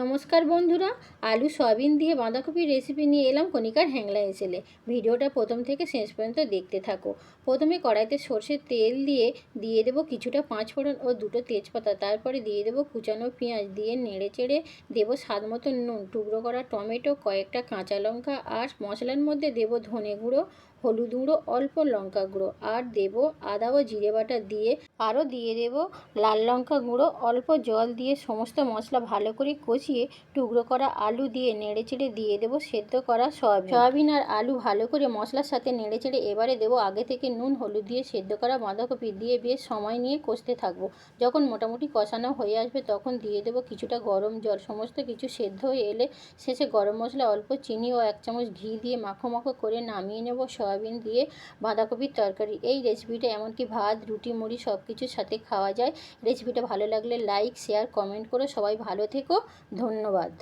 নমস্কার বন্ধুরা, আলু, সয়াবিন দিয়ে বাঁধাকপির রেসিপি নিয়ে এলাম কণিকার হ্যাংলা এসেলে ভিডিওটা প্রথম থেকে শেষ পর্যন্ত দেখতে থাকো। প্রথমে কড়াইতে সর্ষের তেল দিয়ে দিয়ে দেবো কিছুটা পাঁচ ফোড়ন ও দুটো তেজপাতা। তারপরে দিয়ে দেবো কুচানো পেঁয়াজ দিয়ে নেড়ে চেড়ে দেবো স্বাদ মতো নুন, টুকরো করা টমেটো, কয়েকটা কাঁচা লঙ্কা আর মশলার মধ্যে দেবো ধনে গুঁড়ো, হলুদ গুঁড়ো, অল্প লঙ্কা গুঁড়ো। আর দেবো আদা ও জিরে বাটা দিয়ে আরও দিয়ে দেবো লাল লঙ্কা গুঁড়ো, অল্প জল দিয়ে সমস্ত মশলা ভালো করে কষিয়ে টুকরো করা আলু দিয়ে নেড়ে চেড়ে দিয়ে দেবো সেদ্ধ করা সয়াবিন। সয়াবিন আর আলু ভালো করে মশলার সাথে নেড়ে চেড়ে এবারে দেবো আগে থেকে নুন, হলুদ দিয়ে সেদ্ধ করা বাঁধাকপি দিয়ে বেশ সময় নিয়ে কষতে থাকব। যখন মোটামুটি কষানো হয়ে আসবে তখন দিয়ে দেবো কিছুটা গরম জল। সমস্ত কিছু সেদ্ধ হয়ে এলে শেষে গরম মশলা, অল্প চিনি ও এক চামচ ঘি দিয়ে মাখো মাখো করে নামিয়ে নেব সয়াবিন দিয়ে বাঁধাকপির তরকারি। এই রেসিপিটা এমনকি ভাত, রুটি, মুড়ি সব কিছুর সাথে খাওয়া যায়। রেসিপিটা ভালো লাগলে লাইক, শেয়ার, কমেন্ট করো সবাই ভালো থেকো। ধন্যবাদ।